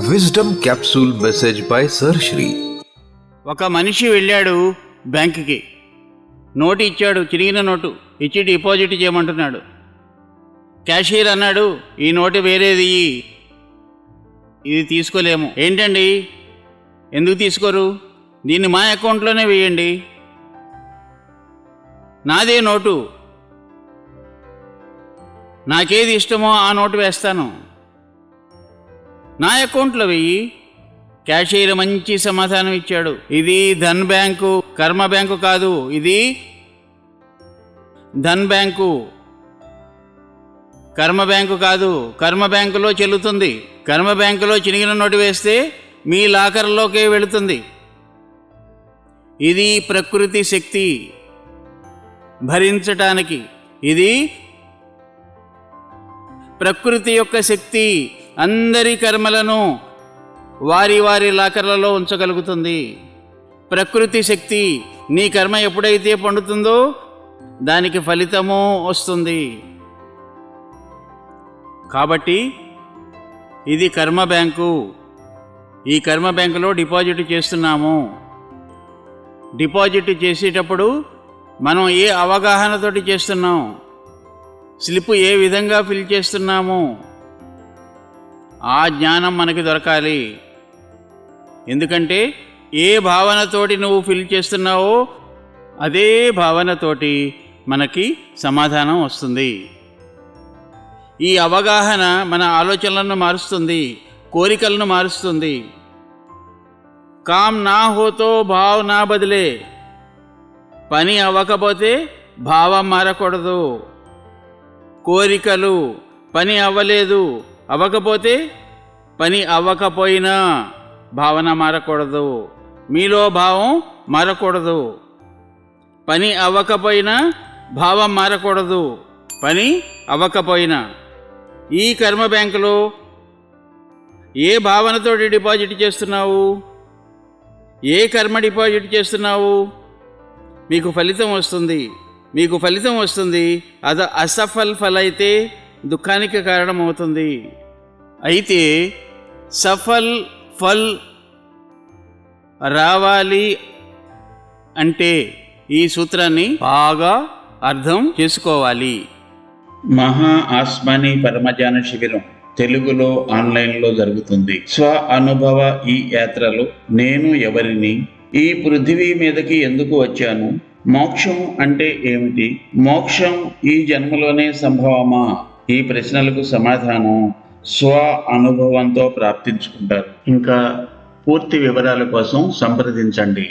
Wisdom capsule message by sir Shri ఒక మనిషి వెళ్ళాడు బ్యాంకుకి. నోటు ఇచ్చాడు చిరిగిన నోటు. ఇచ్చి డిపాజిట్ చేయమంటున్నాడు. క్యాషియర్ అన్నాడు ఈ నోటు వేరేది. ఇది తీసుకోలేము. ఏంటండి? ఎందుకు తీసుకోరు? దీన్ని మా అకౌంట్లోనే వేయండి. నాదే నోటు. నాకేది ఇష్టమో ఆ నోటు వేస్తాను. నా అకౌంట్లో వెయ్యి. క్యాషియర్ మంచి సమాధానం ఇచ్చాడు. ఇది ధన్ బ్యాంకు కర్మ బ్యాంకు కాదు. ఇది ధన్ బ్యాంకు. కర్మ బ్యాంకు కాదు. కర్మ బ్యాంకులో చెల్లుతుంది. కర్మ బ్యాంకులో చినిగిన నోటు వేస్తే మీ లాకర్లోకే వెళుతుంది. ఇది ప్రకృతి శక్తి భరించటానికి. ఇది ప్రకృతి యొక్క శక్తి. అందరి కర్మలను వారి వారి లాకర్లలో ఉంచగలుగుతుంది. ప్రకృతి శక్తి నీ కర్మ ఎప్పుడైతే పండుతుందో దానికి ఫలితము వస్తుంది. కాబట్టి ఇది కర్మ బ్యాంకు. ఈ కర్మ బ్యాంకులో డిపాజిట్ చేస్తున్నాము. డిపాజిట్ చేసేటప్పుడు మనం ఏ అవగాహనతోటి చేస్తున్నాం? స్లిప్ ఏ విధంగా ఫిల్ చేస్తున్నాము? ఆ జ్ఞానం మనకి దొరకాలి. ఎందుకంటే ఏ భావనతోటి నువ్వు ఫిల్ చేస్తున్నావో అదే భావనతోటి మనకి సమాధానం వస్తుంది. ఈ అవగాహన మన ఆలోచనలను మారుస్తుంది కోరికలను మారుస్తుంది. కామ్ నా హోతో భావ్ నా బదిలే. పని అవ్వకపోతే భావం మారకూడదు. కోరికలు పని అవ్వలేదు. అవ్వకపోతే పని అవ్వకపోయినా భావన మారకూడదు. మీలో భావం మారకూడదు. పని అవ్వకపోయినా భావం మారకూడదు. పని అవ్వకపోయినా. ఈ కర్మ బ్యాంకులో ఏ భావనతోటి డిపాజిట్ చేస్తున్నావు? ఏ కర్మ డిపాజిట్ చేస్తున్నావు? మీకు ఫలితం వస్తుంది. మీకు ఫలితం వస్తుంది. అది అసఫల్ ఫలైతే దుఃఖానికి కారణమవుతుంది. అయితే సఫల్ ఫల్ రావాలి అంటే ఈ సూత్రాన్ని బాగా అర్థం చేసుకోవాలి. మహా ఆస్మాని పరమజ్ఞాన శిబిరం తెలుగులో ఆన్లైన్లో జరుగుతుంది. స్వ అనుభవ ఈ యాత్రలో నేను ఎవరిని ఈ పృథివీ మీదకి ఎందుకు వచ్చాను మోక్షం అంటే ఏమిటి మోక్షం ఈ జన్మలోనే సంభవమా? ఈ ప్రశ్నలకు సమాధానం స్వ అనుభవంతో ప్రాప్తించుకుంటారు. ఇంకా పూర్తి వివరాల కోసం సంప్రదించండి.